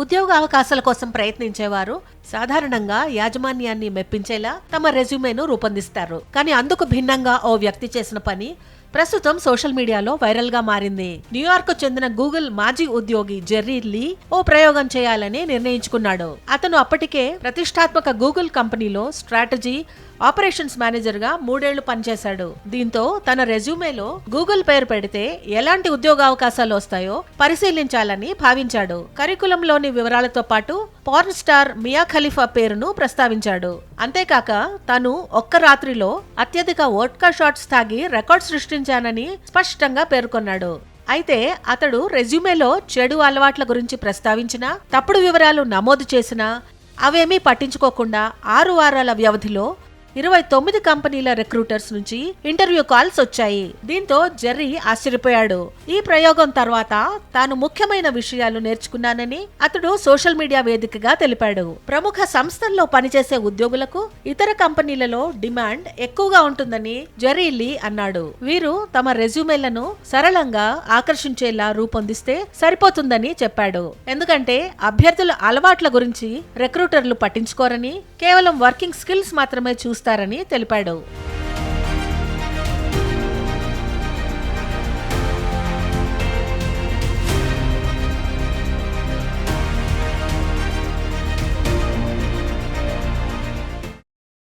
ఉద్యోగ అవకాశాల కోసం ప్రయత్నించేవారు సాధారణంగా యాజమాన్యాన్ని మెప్పించేలా తమ రెజ్యూమేను రూపొందిస్తారు. కానీ అందుకు భిన్నంగా ఓ వ్యక్తి చేసిన పని ప్రస్తుతం సోషల్ మీడియాలో వైరల్గా మారింది. న్యూయార్క్కు చెందిన గూగుల్ మాజీ ఉద్యోగి జెర్రీ లీ ఓ ప్రయోగం చేయాలని నిర్ణయించుకున్నాడు. అతను అప్పటికే ప్రతిష్టాత్మక గూగుల్ కంపెనీలో స్ట్రాటజీ ఆపరేషన్స్ మేనేజర్గా మూడేళ్ళు పనిచేశాడు. దీంతో తన రెజ్యూమేలో గూగుల్ పేరు పెడితే ఎలాంటి ఉద్యోగ అవకాశాలు వస్తాయో పరిశీలించాలని భావించాడు. కరికులంలోని వివరాలతో పాటు పార్న్ స్టార్ మియా ఖలీఫా పేరును ప్రస్తావించాడు. అంతేకాక తను ఒక్క రాత్రిలో అత్యధిక వోడ్కా షాట్స్ తాగి రికార్డ్ ప్రశ్నించానని స్పష్టంగా పేర్కొన్నాడు. అయితే అతడు రెజ్యూమేలో చెడు అలవాట్ల గురించి ప్రస్తావించినా తప్పుడు వివరాలు నమోదు చేసినా అవేమీ పట్టించుకోకుండా ఆరు వారాల వ్యవధిలో ఇరవై తొమ్మిది కంపెనీల రిక్రూటర్స్ నుంచి ఇంటర్వ్యూ కాల్స్ వచ్చాయి. దీంతో జెర్రీ ఆశ్చర్యపోయాడు. ఈ ప్రయోగం తర్వాత తాను ముఖ్యమైన విషయాలు నేర్చుకున్నానని అతడు సోషల్ మీడియా వేదికగా తెలిపాడు. ప్రముఖ సంస్థల్లో పనిచేసే ఉద్యోగులకు ఇతర కంపెనీలలో డిమాండ్ ఎక్కువగా ఉంటుందని జెర్రీ లీ అన్నాడు. వీరు తమ రెజ్యూమేలను సరళంగా ఆకర్షించేలా రూపొందిస్తే సరిపోతుందని చెప్పాడు. ఎందుకంటే అభ్యర్థుల అలవాట్ల గురించి రిక్రూటర్లు పట్టించుకోరని కేవలం వర్కింగ్ స్కిల్స్ మాత్రమే చూస్తారని తెలిపాడు.